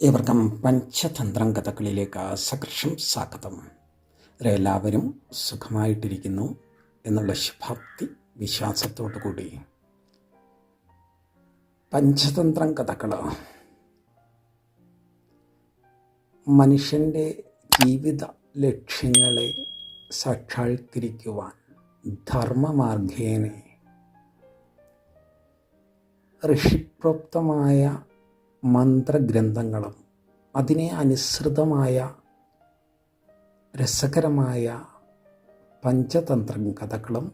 ഏവർക്കും പഞ്ചതന്ത്രം കഥകളിലേക്ക് സകർഷം സ്വാഗതം. എല്ലാവരും സുഖമായിട്ടിരിക്കുന്നു എന്നുള്ള ശുഭാപ്തി വിശ്വാസത്തോടു കൂടി പഞ്ചതന്ത്രം കഥകൾ മനുഷ്യന്റെ ജീവിത ലക്ഷ്യങ്ങളെ സാക്ഷാത്കരിക്കുവാൻ ധർമ്മമാർഗേനെ ഋഷിപ്രോക്തമായ മന്ത്രഗ്രന്ഥങ്ങളും അതിനെ അനുസൃതമായ രസകരമായ പഞ്ചതന്ത്ര കഥകളും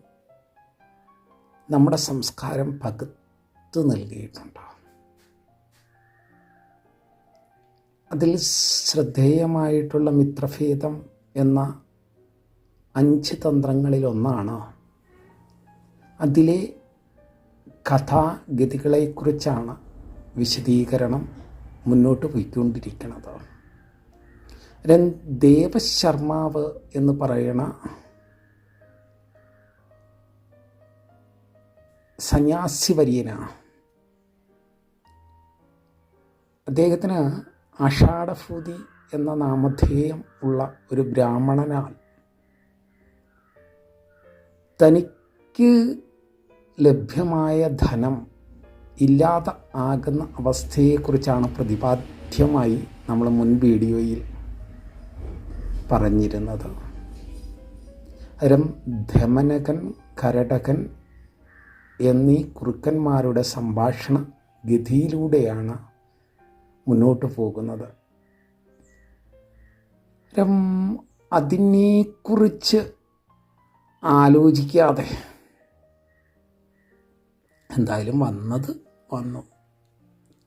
നമ്മുടെ സംസ്കാരം പകുത്തു നൽകിയിട്ടുണ്ട്. അതിൽ ശ്രദ്ധേയമായിട്ടുള്ള മിത്രഭേദം എന്ന അഞ്ച് തന്ത്രങ്ങളിലൊന്നാണ്. അതിലെ കഥാഗതികളെക്കുറിച്ചാണ് വിശദീകരണം മുന്നോട്ട് പോയിക്കൊണ്ടിരിക്കുന്നത് ദേവശർമാവ് എന്ന് പറയണ വര്യന അദ്ദേഹത്തിന് ആഷാഢഭൂതി എന്ന നാമധേയം ഉള്ള ഒരു ബ്രാഹ്മണനാൽ തനിക്ക് ലഭ്യമായ ധനം ഇല്ലാതെ ആകുന്ന അവസ്ഥയെക്കുറിച്ചാണ് പ്രതിപാദ്യമായി നമ്മൾ മുൻ വീഡിയോയിൽ പറഞ്ഞിരുന്നത്. അരം ധമനകൻ കരടകൻ എന്നീ കുറുക്കന്മാരുടെ സംഭാഷണ ഗതിയിലൂടെയാണ് മുന്നോട്ട് പോകുന്നത്. അതിനെക്കുറിച്ച് ആലോചിക്കാതെ എന്തായാലും വന്നത് വന്നു.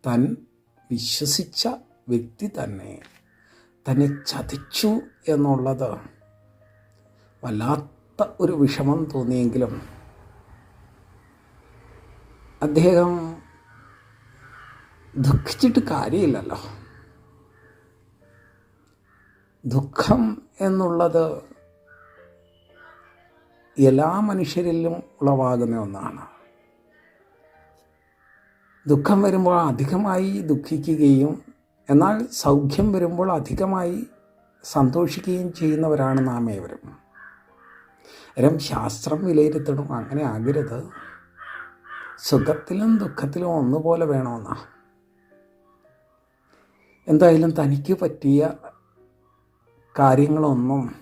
തൻ വിശ്വസിച്ച വ്യക്തി തന്നെ. തന്നെ ചതിച്ചു എന്നുള്ളത് വല്ലാത്ത ഒരു വിഷമം തോന്നിയെങ്കിലും അദ്ദേഹം ദുഃഖിച്ചിട്ട് കാര്യമില്ലല്ലോ. ദുഃഖം എന്നുള്ളത് എല്ലാ മനുഷ്യരിലും ഉളവാകുന്ന ഒന്നാണ്. ദുഃഖം വരുമ്പോൾ അധികമായി ദുഃഖിക്കുകയും എന്നാൽ സൗഖ്യം വരുമ്പോൾ അധികമായി സന്തോഷിക്കുകയും ചെയ്യുന്നവരാണ് നാം ഏവരും. രം ശാസ്ത്രം വിലയിരുത്തണം അങ്ങനെ ആകരുത്. സുഖത്തിലും ദുഃഖത്തിലും ഒന്നുപോലെ വേണമെന്നാ. എന്തായാലും തനിക്ക് പറ്റിയ കാര്യങ്ങളൊന്നും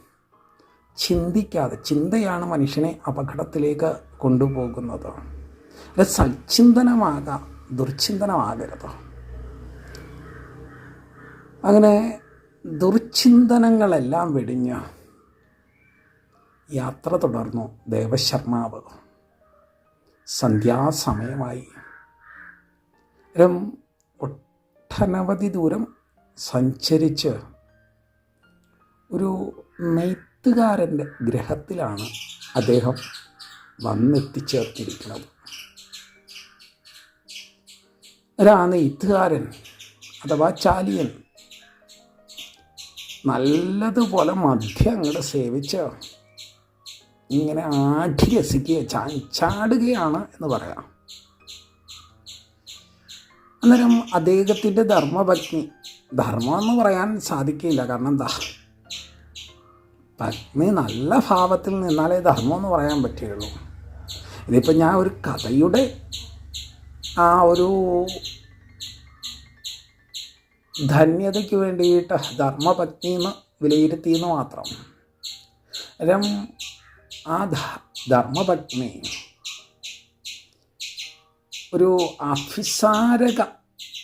ചിന്തിക്കാതെ ചിന്തയാണ് മനുഷ്യനെ അപകടത്തിലേക്ക് കൊണ്ടുപോകുന്നത്. സച്ചിന്തനമാകാം ദുർചിന്തനമാകരുത്. അങ്ങനെ ദുർചിന്തനങ്ങളെല്ലാം വെടിഞ്ഞ് യാത്ര തുടർന്നു ദേവശർമാവ്. സന്ധ്യാസമയമായി. രം ഒട്ടനവധി ദൂരം സഞ്ചരിച്ച് ഒരു നെയ്ത്തുകാരന്റെ ഗ്രഹത്തിലാണ് അദ്ദേഹം വന്നെത്തിച്ചേർത്തിരിക്കുന്നത്. ഒരാ ഇത്തുകാരൻ അഥവാ ചാലിയൻ. നല്ലതുപോലെ മദ്യം അങ്ങോട്ട് സേവിച്ച് ഇങ്ങനെ ആടി രസിക്കുക ചാടുകയാണ് എന്ന് പറയാം. അന്നേരം അദ്ദേഹത്തിന്റെ ധർമ്മപത്നി ധർമ്മം എന്ന് പറയാൻ സാധിക്കില്ല. കാരണം എന്താ? പത്നി നല്ല ഭാവത്തിൽ നിന്നാലേ ധർമ്മം എന്ന് പറയാൻ പറ്റുകയുള്ളൂ. ഇതിപ്പോൾ ഞാൻ ഒരു കഥയുടെ ആ ഒരു ധന്യതയ്ക്ക് വേണ്ടിയിട്ട് ധർമ്മപത്നി എന്ന് വിലയിരുത്തിയെന്ന് മാത്രം. രം ആ ധർമ്മപത്നി ഒരു അഭിസാരക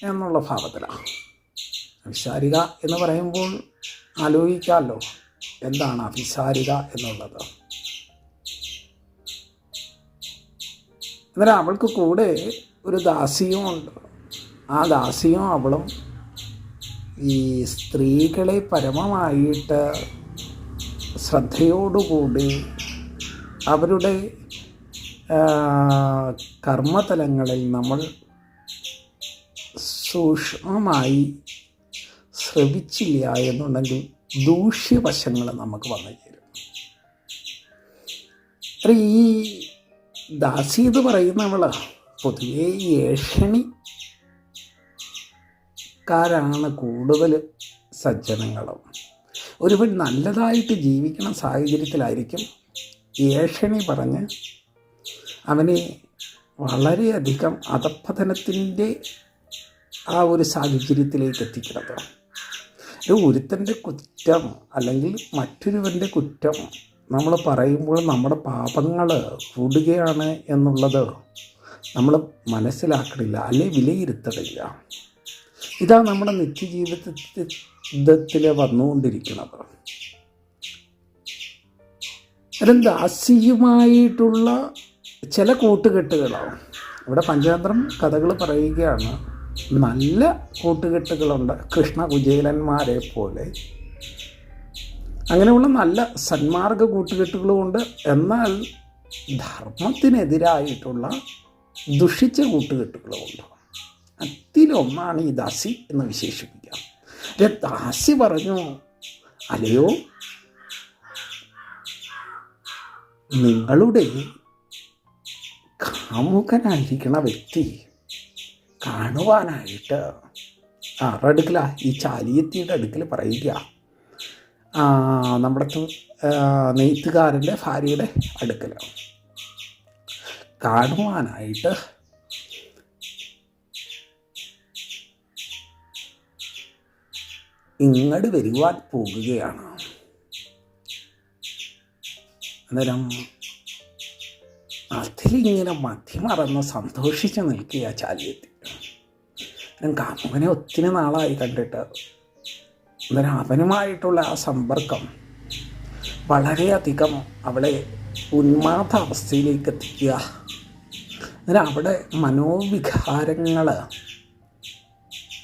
എന്നുള്ള ഭാവത്തിലാണ് അഭിസാരിക എന്ന് പറയുമ്പോൾ ആലോചിക്കാമല്ലോ എന്താണ് അഭിസാരിക എന്നുള്ളത്? എന്നാൽ അവൾക്ക് കൂടെ ഒരു ദാസിയും ഉണ്ട്. ആ ദാസിയും അവളും ഈ സ്ത്രീകളെ പരമമായിട്ട് ശ്രദ്ധയോടുകൂടി അവരുടെ കർമ്മതലങ്ങളിൽ നമ്മൾ സൂക്ഷ്മമായി ശ്രവിച്ചില്ല എന്നുണ്ടെങ്കിൽ ദൂഷ്യവശങ്ങൾ നമുക്ക് വന്നു ചേരും. ഈ ദാസി എന്ന് പറയുന്നവൾ പൊതുവേ ഏഷണി ആൾക്കാരാണ് കൂടുതൽ സജ്ജനങ്ങളും. ഒരുവൻ നല്ലതായിട്ട് ജീവിക്കണ സാഹചര്യത്തിലായിരിക്കും ഏഷണി പറഞ്ഞ് അവനെ വളരെയധികം അധപ്പതനത്തിന്റെ ആ ഒരു സാഹചര്യത്തിലേക്ക് എത്തിക്കുന്നത്. ഒരു ഒരുത്തന്റെ കുറ്റം അല്ലെങ്കിൽ മറ്റൊരുവന്റെ കുറ്റം നമ്മൾ പറയുമ്പോൾ നമ്മുടെ പാപങ്ങൾ കൂടുകയാണ് എന്നുള്ളത് നമ്മൾ മനസ്സിലാക്കണില്ല അല്ലെ വിലയിരുത്തണില്ല. ഇതാ നമ്മുടെ നിത്യജീവിതത്തിൽ വന്നുകൊണ്ടിരിക്കുന്നത് അല്ല ദാസിയുമായിട്ടുള്ള ചില കൂട്ടുകെട്ടുകളാണ്. ഇവിടെ പഞ്ചതന്ത്രം കഥകൾ പറയുകയാണ്. നല്ല കൂട്ടുകെട്ടുകളുണ്ട്. കൃഷ്ണ കുചേലന്മാരെ പോലെ. അങ്ങനെയുള്ള നല്ല സന്മാർഗ കൂട്ടുകെട്ടുകളുമുണ്ട്. എന്നാൽ ധർമ്മത്തിനെതിരായിട്ടുള്ള ദുഷിച്ച കൂട്ടുകെട്ടുകളുമുണ്ട് അതിലൊന്നാണ് ഈ ദാസി എന്ന് വിശേഷിപ്പിക്കാം. അല്ലെ ദാസി പറഞ്ഞു അല്ലയോ നിങ്ങളുടെ കാമുകനായിരിക്കണ വ്യക്തി കാണുവാനായിട്ട് ആരുടെ അടുക്കല ഈ ചാലിയത്തിയുടെ അടുക്കൽ പറയുക. നമ്മുടെ നെയ്ത്തുകാരന്റെ ഭാര്യയുടെ അടുക്കൽ. കാണുവാനായിട്ട് ഇങ്ങോട്ട് വരുവാൻ പോകുകയാണ്. അന്നേരം അതിലിങ്ങനെ മധ്യമറന്ന് സന്തോഷിച്ച് നിൽക്കുക ചാലിയെത്തി കാമുകനെ ഒത്തിരി നാളായി കണ്ടിട്ട് അന്നേരം അവനുമായിട്ടുള്ള ആ സമ്പർക്കം വളരെയധികം അവളെ ഉന്മാദ അവസ്ഥയിലേക്ക് എത്തിക്കുക. അന്നേരം അവിടെ മനോവികാരങ്ങൾ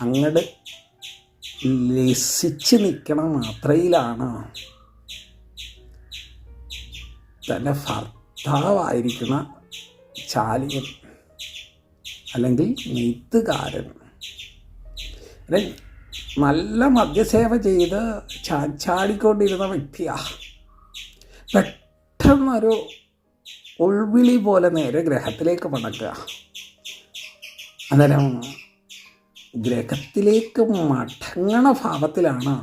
അങ്ങട് ലസിച്ച് നിൽക്കണ മാത്രയിലാണ് തന്റെ ഭർത്താവായിരിക്കണ ചാലിയൻ അല്ലെങ്കിൽ നെയ്ത്തുകാരൻ. നല്ല മദ്യസേവ ചെയ്ത് ചാടിക്കൊണ്ടിരുന്ന വ്യക്തിയാ. പെട്ടെന്നൊരു ഉൾവിളി പോലെ നേരെ ഗ്രഹത്തിലേക്ക് മടക്കുക അന്നേരം ഗ്രഹത്തിലേക്ക് മടങ്ങണ ഭാവത്തിലാണ്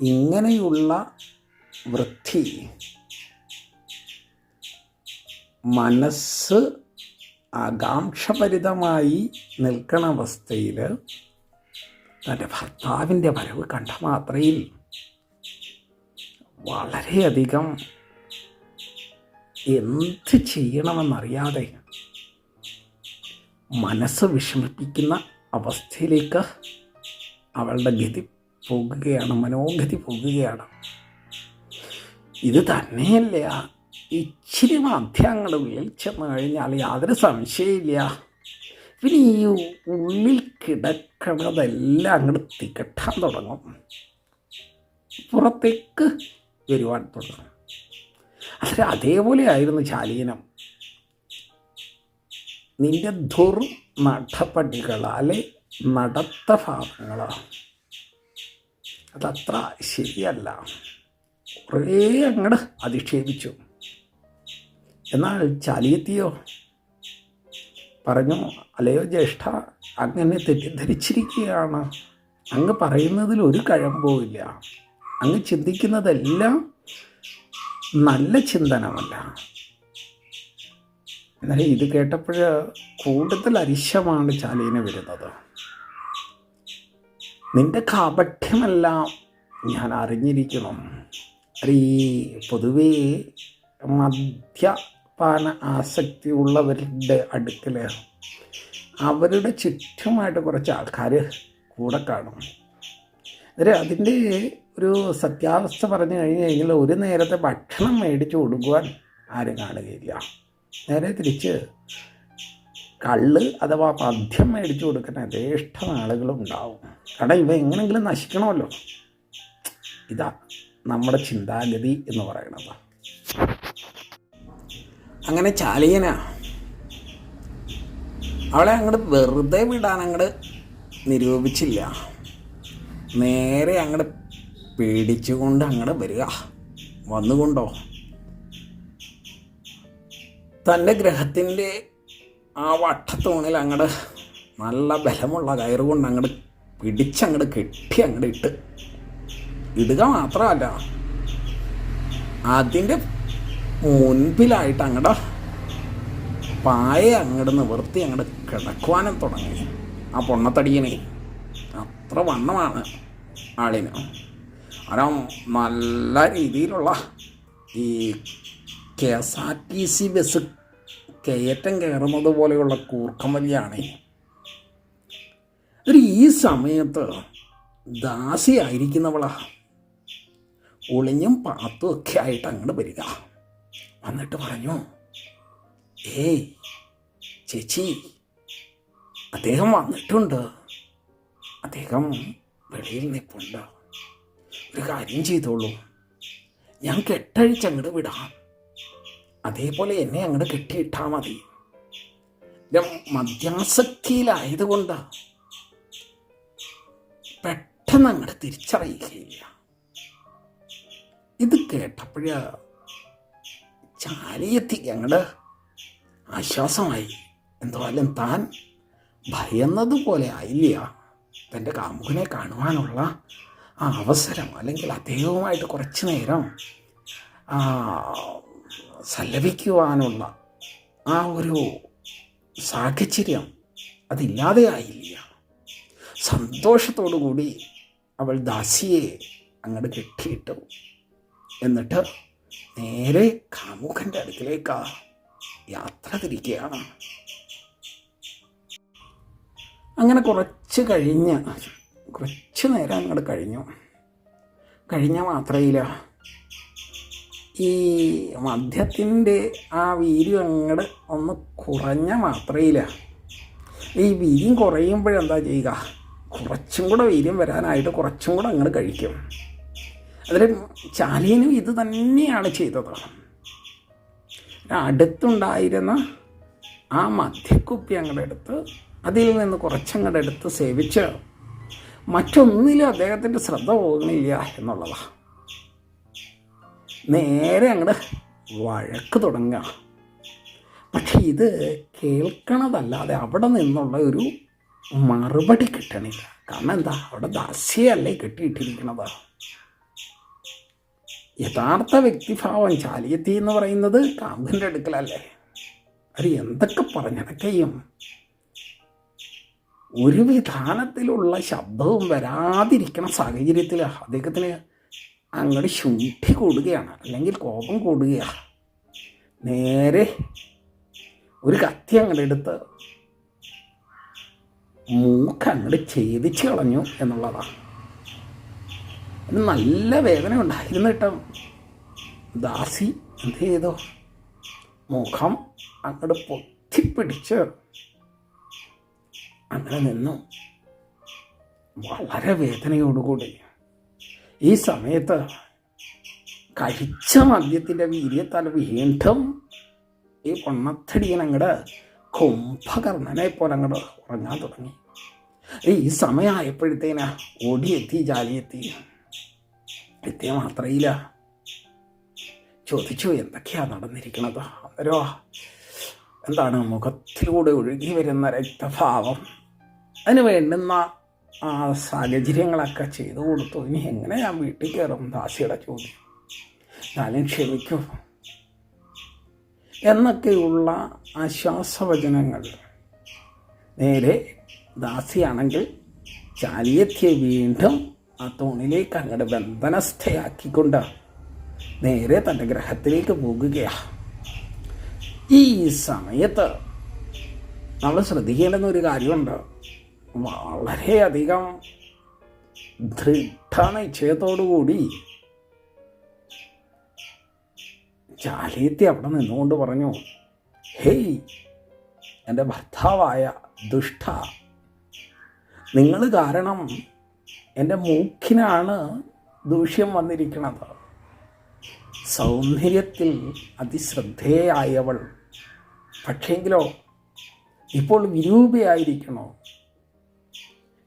ഇങ്ങനെയുള്ള വൃത്തി മനസ്സ് ആകാംക്ഷഭരിതമായി നിൽക്കണ അവസ്ഥയിൽ തന്റെ ഭർത്താവിന്റെ വരവ് കണ്ട മാത്രയിൽ വളരെയധികം എന്ത് ചെയ്യണമെന്നറിയാതെ മനസ്സ് വിഷമിപ്പിക്കുന്ന അവസ്ഥയിലേക്ക് അവളുടെ ഗതി പോകുകയാണ് മനോഗതി പോകുകയാണ്. ഇത് തന്നെയല്ല? ഇച്ചിരി മധ്യങ്ങളുടെ ഉള്ളിൽ കഴിഞ്ഞാൽ യാതൊരു സംശയമില്ല പിന്നെ ഈ ഉള്ളിൽ കിടക്കണതെല്ലാം അങ്ങോട്ട് തികട്ടാൻ തുടങ്ങും. പുറത്തേക്ക് വരുവാൻ തുടങ്ങും. അല്ല അതേപോലെ ആയിരുന്നു ശാലീനം. നിന്റെ ദുർ നടപടികളാലെ നടത്ത ഭാവങ്ങൾ അതത്ര ശരിയല്ല. കുറേ അങ്ങോട്ട് അധിക്ഷേപിച്ചു. എന്നാൽ ചാലിയെത്തിയോ? പറഞ്ഞു അല്ലയോ ജ്യേഷ്ഠ അങ്ങനെ തെറ്റിദ്ധരിച്ചിരിക്കുകയാണ്. അങ്ങ് പറയുന്നതിൽ ഒരു കഴമ്പുമില്ല അങ്ങ് ചിന്തിക്കുന്നതെല്ലാം നല്ല ചിന്തനമല്ല. എന്നാലും ഇത് കേട്ടപ്പോൾ കൂടുതൽ അരിശമാണ് ചാലീന് വരുന്നത്. നിന്റെ കാപഠ്യമെല്ലാം ഞാൻ അറിഞ്ഞിരിക്കണം. ഈ പൊതുവേ മദ്യപാന ആസക്തി ഉള്ളവരുടെ അടുക്കൽ അവരുടെ ചുറ്റുമായിട്ട് കുറച്ച് ആൾക്കാർ കൂടെ കാണും. അന്നേരം അതിന്റെ ഒരു സത്യാവസ്ഥ പറഞ്ഞു കഴിഞ്ഞ് കഴിഞ്ഞാൽ ഒരു നേരത്തെ ഭക്ഷണം മേടിച്ചു കൊടുക്കുവാൻ ആരും കാണുകയില്ല. നേരെ തിരിച്ച് കള്ള് അഥവാ മദ്യം മേടിച്ചു കൊടുക്കുന്ന യഥേഷ്ടം ആളുകളും ഉണ്ടാവും കാരണം ഇവ എങ്ങനെങ്കിലും നശിക്കണമല്ലോ. ഇതാ നമ്മുടെ ചിന്താഗതി എന്ന് പറയണത് അങ്ങനെ ചാലിയന. അവളെ അങ്ങോട്ട് വെറുതെ വിടാൻ അങ്ങോട്ട് നിരൂപിച്ചില്ല. നേരെ അങ്ങോട്ട് പേടിച്ചുകൊണ്ട് അങ്ങോട്ട് വരിക. വന്നുകൊണ്ടോ? തന്റെ ഗ്രഹത്തിന്റെ ആ വട്ടത്തൂണിൽ അങ്ങോട്ട് നല്ല ബലമുള്ള കയറുകൊണ്ട് അങ്ങോട്ട് പിടിച്ചങ്ങോട്ട് കെട്ടി അങ്ങോട്ട് ഇട്ട്. ഇടുക മാത്രമല്ല അതിന്റെ മുൻപിലായിട്ട് അങ്ങടെ പായ അങ്ങോട്ട് നിവർത്തി അങ്ങോട്ട് കിടക്കുവാനും തുടങ്ങി. ആ പൊണ്ണത്തടിയനെ അത്ര വണ്ണമാണ്. ആളിന്. അതാ നല്ല രീതിയിലുള്ള ഈ K S R T C bus കയറ്റം കയറുന്നത് പോലെയുള്ള കൂർക്കം വലിയാണ് ഒരു ഈ സമയത്ത് ദാസിയായിരിക്കുന്നവളാ ഒളിഞ്ഞും പാത്തും ഒക്കെ ആയിട്ട് അങ്ങോട്ട് വരിക. വന്നിട്ട് പറഞ്ഞു ഏയ് ചേച്ചി അദ്ദേഹം വന്നിട്ടുണ്ട്. അദ്ദേഹം വെളിയിൽ നിൽപ്പുണ്ട്? ഒരു കാര്യം ചെയ്തോളൂ. ഞാൻ കെട്ടഴിച്ച് അങ്ങോട്ട് വിടാം. അതേപോലെ എന്നെ അങ്ങോട്ട് കെട്ടിയിട്ടാൽ മതി. മദ്യാസക്തിയിലായതുകൊണ്ട് പെട്ടെന്ന് അങ്ങോട്ട് തിരിച്ചറിയുകയില്ല. ഇത് കേട്ടപ്പോഴ ചാലിയെത്തി അങ്ങോട്ട് ആശ്വാസമായി. എന്തായാലും താൻ ഭയന്നതുപോലെ ആയില്ല. തന്റെ കാമുകനെ കാണുവാനുള്ള ആ അവസരം അല്ലെങ്കിൽ അദ്ദേഹവുമായിട്ട് കുറച്ച് നേരം സല്ലപിക്കുവാനുള്ള ആ ഒരു സാഹചര്യം അതില്ലാതെ ആയില്ല. സന്തോഷത്തോടു കൂടി അവൾ ദാസിയെ അങ്ങോട്ട് കെട്ടിയിട്ടു. എന്നിട്ട് നേരെ കാമുകന്റെ അടുക്കിലേക്ക് യാത്ര തിരിക്കുകയാണ്. അങ്ങനെ കുറച്ച് കഴിഞ്ഞ് കുറച്ച് നേരം അങ്ങോട്ട് കഴിഞ്ഞു. കഴിഞ്ഞ മാത്രയില്ല ഈ മദ്യത്തിന്റെ ആ വീര്യം അങ്ങോട്ട് ഒന്ന് കുറഞ്ഞ മാത്രയില്ല. ഈ വീര്യം കുറയുമ്പോഴെന്താ ചെയ്യുക? കുറച്ചും കൂടെ വീര്യം വരാനായിട്ട് കുറച്ചും കൂടെ അങ്ങോട്ട് കഴിക്കും. അതിൽ ചാലീനും ഇത് തന്നെയാണ് ചെയ്തത്. അടുത്തുണ്ടായിരുന്ന ആ മദ്യക്കുപ്പി അങ്ങോട്ട് എടുത്ത് അതിൽ നിന്ന് കുറച്ചങ്ങോട്ട് എടുത്ത് സേവിച്ച് മറ്റൊന്നിലും അദ്ദേഹത്തിന്റെ ശ്രദ്ധ പോകുന്നില്ല എന്നുള്ളതാണ് നേരെ അങ്ങോട്ട് വഴക്ക് തുടങ്ങുക. പക്ഷെ ഇത് കേൾക്കണതല്ലാതെ അവിടെ നിന്നുള്ള ഒരു മറുപടി കിട്ടണില്ല. കാരണം എന്താ? അവിടെ ദാസ്യല്ലേ കെട്ടിയിട്ടിരിക്കണത്. യഥാർത്ഥ വ്യക്തിഭാവം ചാലിയത്തി എന്ന് പറയുന്നത് കാമ്പിന്റെ അടുക്കലല്ലേ? അത് എന്തൊക്കെ പറഞ്ഞടക്കയും ഒരു വിധാനത്തിലുള്ള ശബ്ദവും വരാതിരിക്കുന്ന സാഹചര്യത്തിൽ അദ്ദേഹത്തിന് അങ്ങോട്ട് ശൂട്ടി കൂടുകയാണ് അല്ലെങ്കിൽ കോപം കൂടുകയാണ്. നേരെ ഒരു കത്തി അങ്ങോട്ട് എടുത്ത് മൂക്ക് അങ്ങോട്ട് ഛേദിച്ച് കളഞ്ഞു എന്നുള്ളതാണ്. നല്ല വേദന ഉണ്ടായിരുന്നിട്ടും ദാസി എന്ത് ചെയ്തു? മുഖം അങ്ങോട്ട് പൊത്തിപ്പിടിച്ച് അങ്ങനെ നിന്നു വളരെ വേദനയോടുകൂടി. ഈ സമയത്ത് കഴിച്ച മദ്യത്തിന്റെ വീര്യത്താൽ വീണ്ടും ഈ പൊണ്ണത്തടിയൻ അങ്ങോട്ട് കുംഭകർണനെ പോലെ അങ്ങോട്ട് ഉറങ്ങാൻ തുടങ്ങി. ഈ സമയമായപ്പോഴത്തേന് ഓടിയെത്തി ജാലിയെത്തി. എത്തിയ മാത്രയില്ല ചോദിച്ചു എന്തൊക്കെയാ നടന്നിരിക്കണത്? അന്നേരോ എന്താണ് മുഖത്തിലൂടെ ഒഴുകി വരുന്ന രക്തഭാവം? അതിന് വേണ്ടുന്ന സാഹചര്യങ്ങളൊക്കെ ചെയ്തു കൊടുത്തു. ഇനി എങ്ങനെ ഞാൻ വീട്ടിൽ കയറും? ദാസിയുടെ ചോദ്യം. ഞാനും ക്ഷമിക്കും. എന്നൊക്കെയുള്ള ആശ്വാസവചനങ്ങൾ. നേരെ ദാസിയാണെങ്കിൽ ചാലിയത്തെ വീണ്ടും ആ തോണിലേക്ക് അങ്ങോട്ട് ബന്ധനസ്ഥയാക്കിക്കൊണ്ട് നേരെ തന്റെ ഗ്രഹത്തിലേക്ക് പോകുകയാണ് ഈ സമയത്ത് നമ്മൾ ശ്രദ്ധിക്കേണ്ടുന്ന ഒരു കാര്യമുണ്ട്. വളരെയധികം ദൃഢനിശ്ചയത്തോടുകൂടി കൂടി ചാലിയത്തി അവിടെ നിന്നുകൊണ്ട് പറഞ്ഞു ഹേയ് എന്റെ ഭർത്താവായ ദുഷ്ട നിങ്ങൾ കാരണം എന്റെ മൂക്കിനാണ് ദൂഷ്യം വന്നിരിക്കുന്നത്. സൗന്ദര്യത്തിൽ അതിശ്രദ്ധേയായവൾ. പക്ഷേങ്കിലോ ഇപ്പോൾ വിരൂപയായിരിക്കണോ?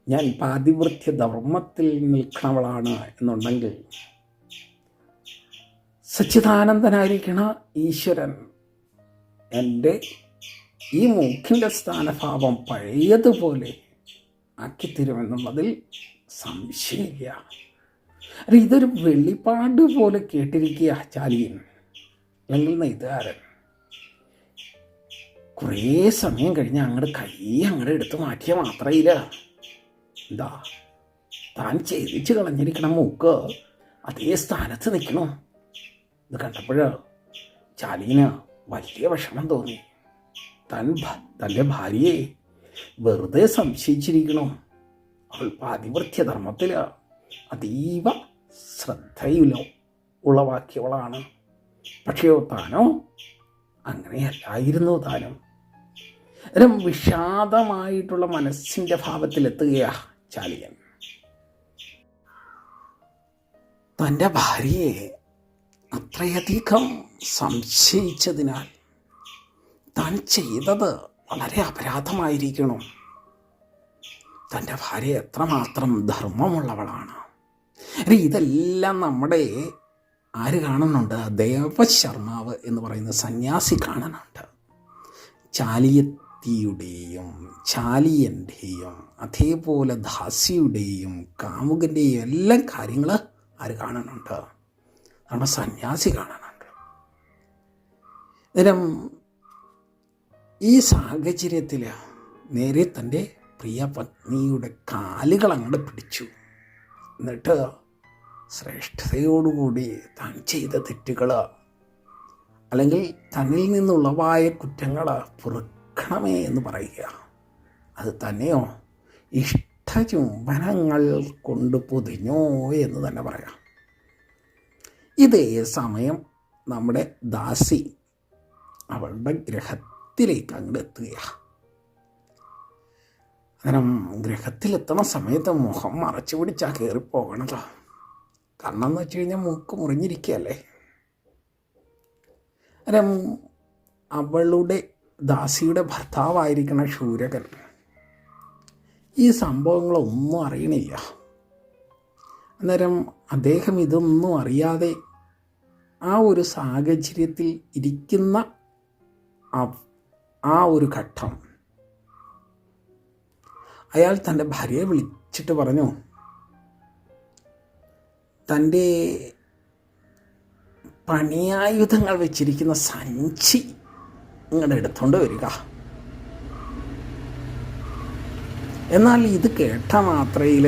ഞാൻ പാതിവൃത്യ ധർമ്മത്തിൽ നിൽക്കണവളാണ് എന്നുണ്ടെങ്കിൽ സച്ചിദാനന്ദനായിരിക്കണ ഈശ്വരൻ എന്റെ ഈ മൂക്കിന്റെ സ്ഥാനഭാവം പഴയതുപോലെ ആക്കിത്തരുമെന്നുള്ളതിൽ സംശയമില്ല. അല്ല ഇതൊരു വെളിപ്പാട് പോലെ കേട്ടിരിക്കുക ചാലിയൻ അല്ലെങ്കിൽ നെയ്തുകാരൻ കുറേ സമയം കഴിഞ്ഞ് അങ്ങോട്ട് കൈ അങ്ങോട്ട് എടുത്ത് മാറ്റിയ മാത്രയില്ല എന്താ താൻ ഛേദിച്ച് കളഞ്ഞിരിക്കണ മൂക്ക്. അതേ സ്ഥാനത്ത് നിൽക്കണോ. ഇത് കണ്ടപ്പോഴ് ചാലീന് വലിയ വിഷമം തോന്നി. താൻ തന്റെ ഭാര്യയെ വെറുതെ സംശയിച്ചിരിക്കണോ. അവൾ പാതിവൃത്യധർമ്മത്തിൽ അതീവ ശ്രദ്ധയിലോ ഉളവാക്കിയവളാണ്. പക്ഷെയോ താനോ അങ്ങനെയല്ലായിരുന്നു താനും. വിഷാദമായിട്ടുള്ള മനസ്സിന്റെ ഭാവത്തിലെത്തുകയാ. ചാലിയൻ തന്റെ ഭാര്യയെ അത്രയധികം സംശയിച്ചതിനാൽ താൻ ചെയ്തത് വളരെ അപരാധമായിരിക്കണം. തന്റെ ഭാര്യ എത്രമാത്രം ധർമ്മമുള്ളവളാണ്. അല്ലെ ഇതെല്ലാം നമ്മുടെ ആര് കാണുന്നുണ്ട്? ദേവശർമാവ് എന്ന് പറയുന്ന സന്യാസി കാണുന്നുണ്ട്. ചാലിയത്തിയുടെയും ചാലിയന്റെയും അതേപോലെ ദാസിയുടെയും കാമുകന്റെയും എല്ലാം കാര്യങ്ങൾ ആര് കാണുന്നുണ്ട്? നമ്മുടെ സന്യാസി കാണുന്നുണ്ട്. അന്നേരം ഈ സാഹചര്യത്തിൽ നേരെ തന്റെ പ്രിയ പത്നിയുടെ കാലുകൾ അങ്ങോട്ട് പിടിച്ചു. എന്നിട്ട് ശ്രേഷ്ഠതയോടുകൂടി താൻ ചെയ്ത തെറ്റുകൾ അല്ലെങ്കിൽ തന്നിൽ നിന്നുളവായ കുറ്റങ്ങൾ പൊറുക്കണമേ എന്ന് പറയുക. അത് തന്നെയോ? ഇഷ്ടചുംബനങ്ങൾ കൊണ്ട് പൊതിഞ്ഞോ എന്ന് തന്നെ പറയാം. ഇതേ സമയം നമ്മുടെ ദാസി അവളുടെ ഗ്രഹത്തിലേക്ക് അങ്ങോട്ട് എത്തുകയാണ് അന്നേരം ഗ്രഹത്തിലെത്തണ സമയത്ത് മുഖം മറച്ചു പിടിച്ചാൽ കയറി പോകണല്ലോ കാരണം എന്ന് വെച്ച് കഴിഞ്ഞാൽ മൂക്ക് മുറിഞ്ഞിരിക്കുകയല്ലേ? അന്നേരം അവളുടെ ദാസിയുടെ ഭർത്താവായിരിക്കണ ശൂരകൻ ഈ സംഭവങ്ങളൊന്നും അറിയണില്ല. അന്നേരം അദ്ദേഹം ഇതൊന്നും അറിയാതെ ആ ഒരു സാഹചര്യത്തിൽ ഇരിക്കുന്ന ആ- ഒരു ഘട്ടം. അയാൾ തന്റെ ഭാര്യയെ വിളിച്ചിട്ട് പറഞ്ഞു തന്റെ പണിയായുധങ്ങൾ വെച്ചിരിക്കുന്ന സഞ്ചി ഇങ്ങോട്ട് എടുത്തുകൊണ്ട് വരിക. എന്നാൽ ഇത് കേട്ട മാത്രയിൽ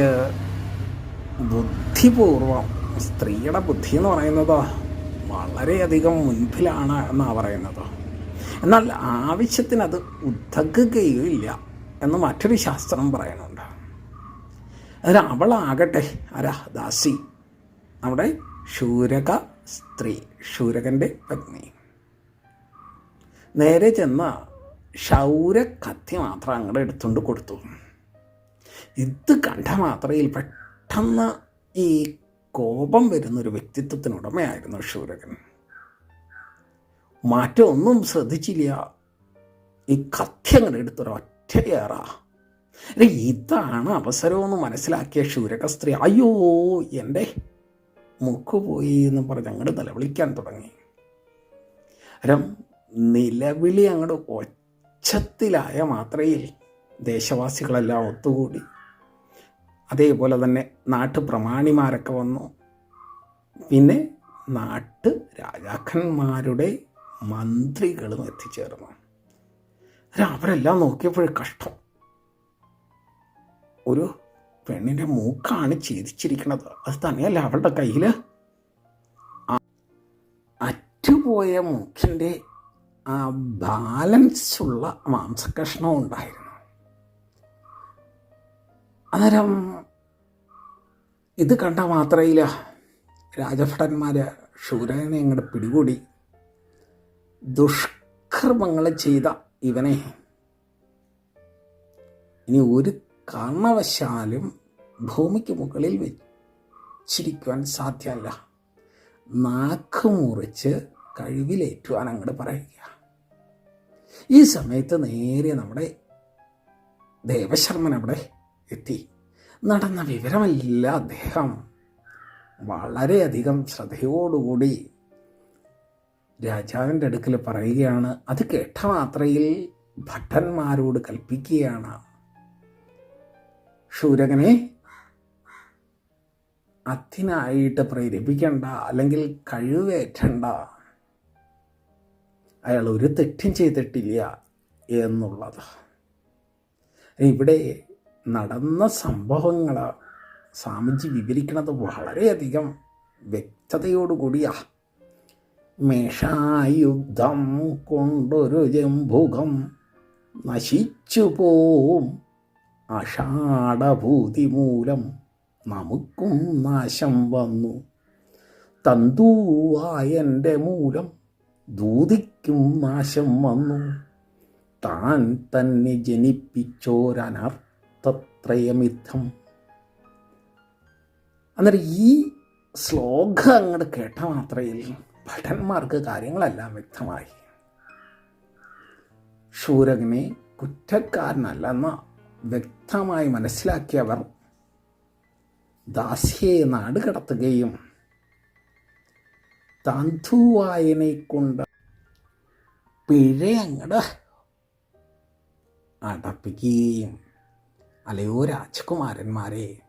ബുദ്ധിപൂർവം സ്ത്രീയുടെ ബുദ്ധി എന്ന് പറയുന്നത് വളരെയധികം മുൻപിലാണ് എന്നാണ് പറയുന്നത്. എന്നാൽ ആവശ്യത്തിന് അത് ഇല്ല എന്ന് മറ്റൊരു ശാസ്ത്രം പറയുന്നുണ്ട്. അതിന് അവളാകട്ടെ ആരാ ദാസി നമ്മുടെ ശൂരക സ്ത്രീ ശൂരകന്റെ പത്നി. നേരെ ചെന്ന ക്ഷൗര കത്തി മാത്രം അങ്ങോട്ട് എടുത്തുകൊണ്ട് കൊടുത്തു. ഇത് കണ്ട മാത്രയിൽ പെട്ടെന്ന് ഈ കോപം വരുന്നൊരു വ്യക്തിത്വത്തിനുടമയായിരുന്നു ശൂരകൻ മാറ്റമൊന്നും ശ്രദ്ധിച്ചില്ല. ഈ കത്തി അങ്ങനെ എടുത്തൊരൊറ്റയേറ ഇതാണ് അവസരമെന്ന് മനസ്സിലാക്കിയ ശൂരക സ്ത്രീ. അയ്യോ എന്റെ മുക്ക് പോയി എന്ന് പറഞ്ഞ് അങ്ങോട്ട് നിലവിളിക്കാൻ തുടങ്ങി. നിലവിളി അങ്ങോട്ട് ഒച്ചത്തിലായ മാത്രയിൽ ദേശവാസികളെല്ലാം ഒത്തുകൂടി. അതേപോലെ തന്നെ നാട്ടു പ്രമാണിമാരൊക്കെ വന്നു. പിന്നെ നാട്ട് രാജാക്കന്മാരുടെ മന്ത്രികളും എത്തിച്ചേർന്നു. അവരെല്ലാം നോക്കിയപ്പോഴും കഷ്ടം. ഒരു പെണ്ണിന്റെ മൂക്കാണ് ഛേദിച്ചിരിക്കുന്നത്. അത് തന്നെയല്ല അവളുടെ കയ്യിൽ അറ്റുപോയ മൂക്കിന്റെ ആ ബാലൻസ് ഉള്ള മാംസകഷ്ണം ഉണ്ടായിരുന്നു. അന്നേരം ഇത് കണ്ട മാത്രയില്ല രാജഭടന്മാർ ശൂരനെ അങ്ങോട്ട് പിടികൂടി. ദുഷ്കർമ്മങ്ങൾ ചെയ്ത ഇവനെ ഇനി ഒരു കാരണവശാലും ഭൂമിക്ക് മുകളിൽ വെച്ചിരിക്കുവാൻ സാധ്യമല്ല. നാക്ക് മുറിച്ച് കഴിവിലേറ്റുവാൻ അങ്ങോട്ട് പറയുക. ഈ സമയത്ത് നേരെ നമ്മുടെ ദേവശർമ്മൻ അവിടെ എത്തി. നടന്ന വിവരമല്ല അദ്ദേഹം. വളരെയധികം ശ്രദ്ധയോടുകൂടി രാജാവിന്റെ അടുക്കൽ പറയുകയാണ് അത് കേട്ട മാത്രയിൽ ഭട്ടന്മാരോട് കൽപ്പിക്കുകയാണ്. ശൂരകനെ അത്തിനായിട്ട് പ്രേരിപ്പിക്കണ്ട അല്ലെങ്കിൽ കഴിവേറ്റണ്ട. അയാൾ ഒരു തെറ്റും ചെയ്തിട്ടില്ല എന്നുള്ളത്. ഇവിടെ നടന്ന സംഭവങ്ങൾ സ്വാമിജി വിവരിക്കുന്നത് വളരെയധികം വ്യക്തതയോടുകൂടിയാ. മേഷായുദ്ധം കൊണ്ടൊരു ജംഭുകം നശിച്ചു പോവും. അഷാഢഭൂതി മൂലം നമുക്കും നാശം വന്നു. തന്തൂവായന്റെ മൂലം ദൂതിക്കും നാശം വന്നു. താൻ തന്നെ ജനിപ്പിച്ചോരനർത്ഥത്രയമിത്തം അന്നേരം ഈ ശ്ലോകം അങ്ങോട്ട് കേട്ട മാത്രയിൽ ഭടന്മാർക്ക് കാര്യങ്ങളെല്ലാം വ്യക്തമായി. ശൂരകനെ കുറ്റക്കാരനല്ലെന്ന് വ്യക്തമായി മനസ്സിലാക്കിയവർ ദാസിയെ നാട് കടത്തുകയും താന്തുവായനെ കൊണ്ട് പിഴ അങ്ങട് അടപ്പിക്കുകയും അല്ലയോ രാജകുമാരന്മാരെ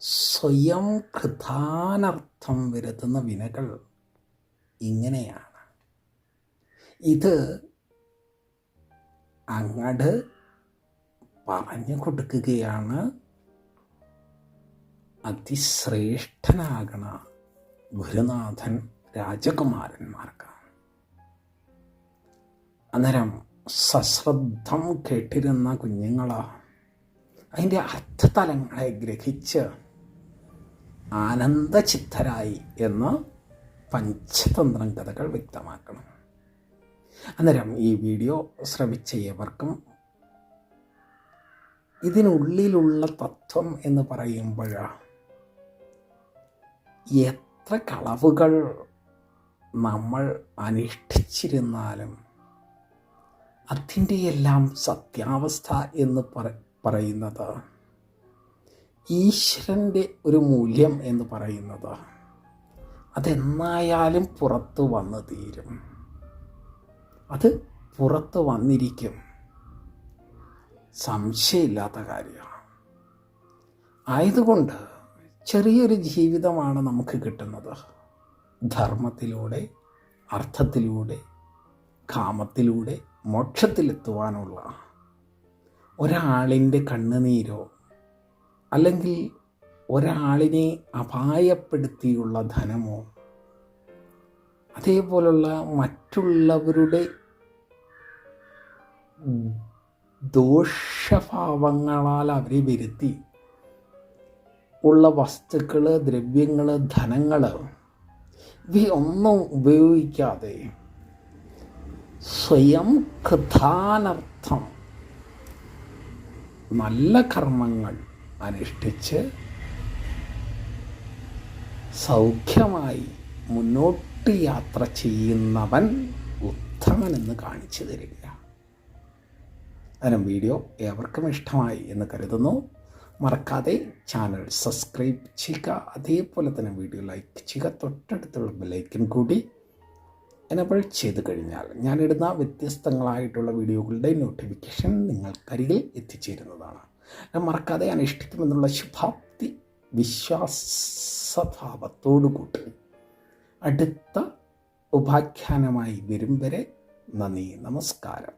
സ്വയം കൃതാനർത്ഥം വരുത്തുന്ന വിനകൾ ഇങ്ങനെയാണ്. ഇത് അങ്ങട് പറഞ്ഞു കൊടുക്കുകയാണ്. അതിശ്രേഷ്ഠനാകണ ഗുരുനാഥൻ രാജകുമാരന്മാർക്ക് അന്നേരം സശ്രദ്ധം കേട്ടിരുന്ന കുഞ്ഞുങ്ങൾ അതിന്റെ അർത്ഥതലങ്ങളെ ഗ്രഹിച്ച് ആനന്ദചിത്തരായി എന്ന് പഞ്ചതന്ത്രം കഥകൾ വ്യക്തമാക്കണം. അന്നേരം ഈ വീഡിയോ ശ്രമിച്ച ഏവർക്കും ഇതിനുള്ളിലുള്ള തത്വം എന്ന് പറയുമ്പോൾ എത്ര കളവുകൾ നമ്മൾ അനുഷ്ഠിച്ചിരുന്നാലും അതിന്റെയെല്ലാം സത്യാവസ്ഥ എന്ന് പറ പറയുന്നത്. ഈശ്വരന്റെ ഒരു മൂല്യം എന്ന് പറയുന്നത്. അതെന്നായാലും പുറത്തു വന്ന് തീരും. അത് പുറത്ത് വന്നിരിക്കും. സംശയമില്ലാത്ത കാര്യമാണ് ആയതുകൊണ്ട് ചെറിയൊരു ജീവിതമാണ് നമുക്ക് കിട്ടുന്നത്. ധർമ്മത്തിലൂടെ അർത്ഥത്തിലൂടെ കാമത്തിലൂടെ മോക്ഷത്തിലെത്തുവാനുള്ള ഒരാളിന്റെ കണ്ണുനീരോ അല്ലെങ്കിൽ ഒരാളിനെ അപായപ്പെടുത്തിയുള്ള ധനമോ അതേപോലുള്ള മറ്റുള്ളവരുടെ ദോഷഭാവങ്ങളാൽ അവരെ വരുത്തി ഉള്ള വസ്തുക്കൾ ദ്രവ്യങ്ങൾ ധനങ്ങൾ ഇവയൊന്നും ഉപയോഗിക്കാതെ സ്വയം കൃതാനർത്ഥം നല്ല കർമ്മങ്ങൾ അനുഷ്ഠിച്ച് സൗഖ്യമായി മുന്നോട്ട് യാത്ര ചെയ്യുന്നവൻ ഉത്തമനെന്ന് കാണിച്ചു തരിക അതിനും വീഡിയോ ഏവർക്കും ഇഷ്ടമായി എന്ന് കരുതുന്നു. മറക്കാതെ ചാനൽ സബ്സ്ക്രൈബ് ചെയ്യുക. അതേപോലെ തന്നെ വീഡിയോ ലൈക്ക് ചെയ്യുക. തൊട്ടടുത്തുള്ള ബെലൈക്കൻ കൂടി എനബിൾ ചെയ്ത് കഴിഞ്ഞാൽ ഞാനിടുന്ന വ്യത്യസ്തങ്ങളായിട്ടുള്ള വീഡിയോകളുടെ നോട്ടിഫിക്കേഷൻ നിങ്ങൾക്കരികിൽ എത്തിച്ചേരുന്നതാണ്. ഞാൻ മറക്കാതെ ഞാൻ ഇഷ്ടക്കുമെന്നുള്ള ശുഭാപ്തി വിശ്വാസഭാവത്തോടു കൂട്ടി അടുത്ത ഉപാഖ്യാനമായി വരും വരെ നന്ദി നമസ്കാരം.